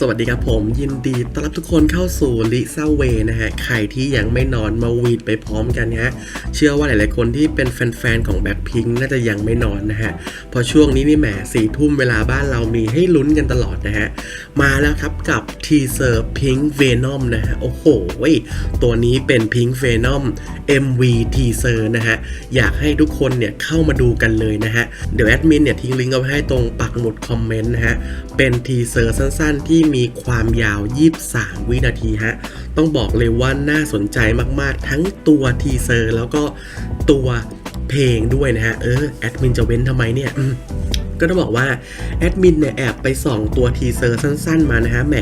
สวัสดีครับผมยินดีต้อนรับทุกคนเข้าสู่ลิซ่าเวนะฮะ ใครที่ยังไม่นอนมาวีดไปพร้อมกันฮะ เชื่อว่าหลายๆคนที่เป็นแฟนๆของแบ็คพิงน่าจะยังไม่นอนนะฮะพราะช่วงนี้นี่แหมสี่ทุ่มเวลาบ้านเรามีให้ลุ้นกันตลอดนะฮะ มาแล้วครับกับทีเซอร์พิงเวนอมนะฮะ โอ้โห ตัวนี้เป็นพิงเวนอม MV ทีเซอร์นะฮะ อยากให้ทุกคนเนี่ยเข้ามาดูกันเลยนะฮะ เดี๋ยวแอดมินเนี่ยทิ้งลิงก์เอาไว้ให้ตรงปักหมุดคอมเมนต์นะฮะ เป็นทีเซอร์สั้นๆที่มีความยาว 23 วินาทีฮะ ต้องบอกเลยว่าน่าสนใจมากๆ ทั้งตัวทีเซอร์แล้วก็ตัวเพลงด้วยนะฮะ เออ แอดมินจะเว้นทำไมเนี่ย ก็ต้องบอกว่าแอดมินเนี่ยแอบไปส่องตัวทีเซอร์สั้นๆมานะฮะแหม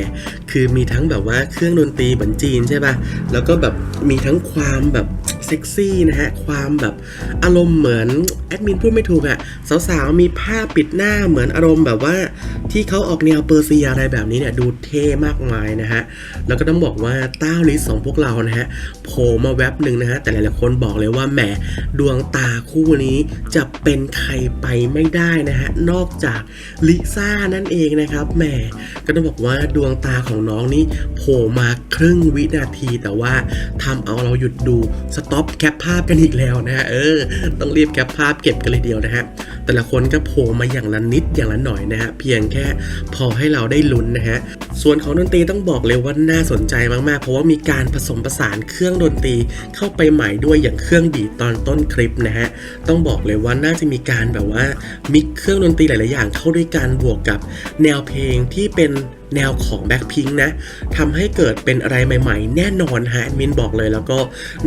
คือมีทั้งแบบว่าเครื่องดนตรีเหมือนจีนใช่ป่ะ แล้วก็แบบมีทั้งความแบบเซ็กซี่นะฮะ ความแบบอารมณ์เหมือนแอดมินพูดไม่ถูกอะ่ะสาวๆ มีผ้าปิดหน้าเหมือนอารมณ์แบบว่าที่เขาออกแนวเปอร์เซียอะไรแบบนี้เนี่ยดูเท่มากมายนะฮะ แล้วก็ต้องบอกว่าต้าลิสของพวกเรานะฮะโผล่มาแว็บหนึ่งนะฮะ แต่หลายๆคนบอกเลยว่าแหมดวงตาคู่นี้จะเป็นใครไปไม่ได้นะฮะนอกจากลิซ่านั่นเองนะครับแหมก็ต้องบอกว่าดวงตาของน้องนี่โผล่มาครึ่งวินาทีแต่ว่าทำเอาเราหยุดดูสต็อปแคปภาพกันอีกแล้วนะฮะเออ ต้องรีบแคปภาพเก็บกันเลยเดียวนะฮะแต่ละคนก็โผล่มาอย่างละนิดอย่างละหน่อยนะฮะเพียงแค่พอให้เราได้ลุ้นนะฮะส่วนของดนตรีต้องบอกเลยว่าน่าสนใจมากๆ เพราะว่ามีการผสมผสานเครื่องดนตรีเข้าไปใหม่ด้วยอย่างเครื่องดีตอนต้นคลิปนะฮะต้องบอกเลยว่าน่าจะมีการแบบว่ามิกเครื่องดนตรีหลาย ๆ อย่างเข้าด้วยกันบวกกับแนวเพลงที่เป็นแนวของแบ็คพิงนะทำให้เกิดเป็นอะไรใหม่ ๆ แน่นอนฮะแอดมินบอกเลย แล้วก็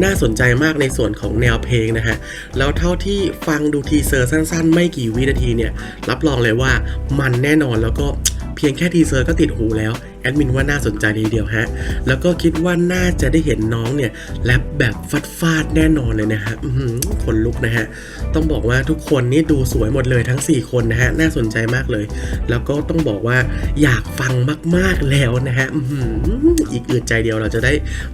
น่าสนใจมากในส่วนของแนวเพลงนะฮะ แล้วเท่าที่ฟังดูทีเซอร์สั้น ๆ ไม่กี่วินาทีเนี่ย รับรองเลยว่ามันแน่นอนแล้วก็เพียงแค่ทีเซอร์ก็ติดหูแล้ว ดมินว่าน่าสนใจทีเดียวฮะ แล้วก็คิดว่าน่าจะได้เห็นน้องเนี่ยแรปแบบฟัดฟาดแน่นอนเลยนะฮะอื้อหือขนลุกนะฮะ ต้องบอกว่าทุกคนนี่ดูสวยหมดเลยทั้ง 4 คนนะฮะ น่าสนใจมากเลย แล้วก็ต้องบอกว่าอยากฟังมาก ๆแล้วนะฮะอืมอีกอึดใจเดียวเราจะได้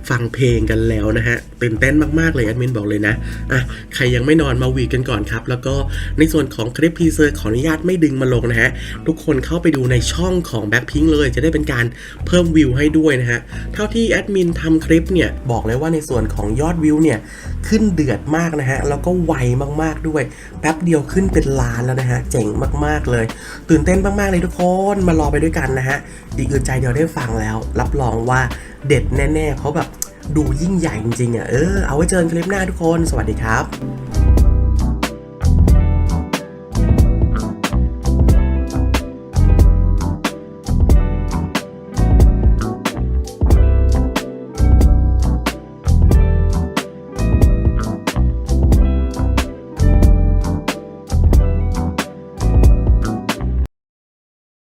ฟังเพลงกันแล้วนะฮะตื่นเต้นมากๆเลยแอดมินบอกเลยนะอะใครยังไม่นอนมาวีดกันก่อนครับ แล้วก็ในส่วนของคลิปทีเซอร์ขออนุญาตไม่ดึงมาลงนะฮะทุกคนเข้าไปดูในช่องของ Blackpink เลย จะได้เป็นการเพิ่มวิวให้ด้วยนะฮะ เท่าที่แอดมินทำคลิปเนี่ย บอกเลยว่าในส่วนของยอดวิวเนี่ย ขึ้นเดือดมากนะฮะ แล้วก็ไวมากๆด้วย แป๊บเดียวขึ้นเป็นล้านแล้วนะฮะ เจ๋งมากๆเลย ตื่นเต้นมากๆเลยทุกคนมารอไปด้วยกันนะฮะอีกอึดใจเดียวได้ฟังแล้ว รับรองว่าเด็ดแน่ๆเพราะแบบดูยิ่งใหญ่จริงๆอะเออเอาไว้เจอกันคลิปหน้าทุกคน สวัสดีครับ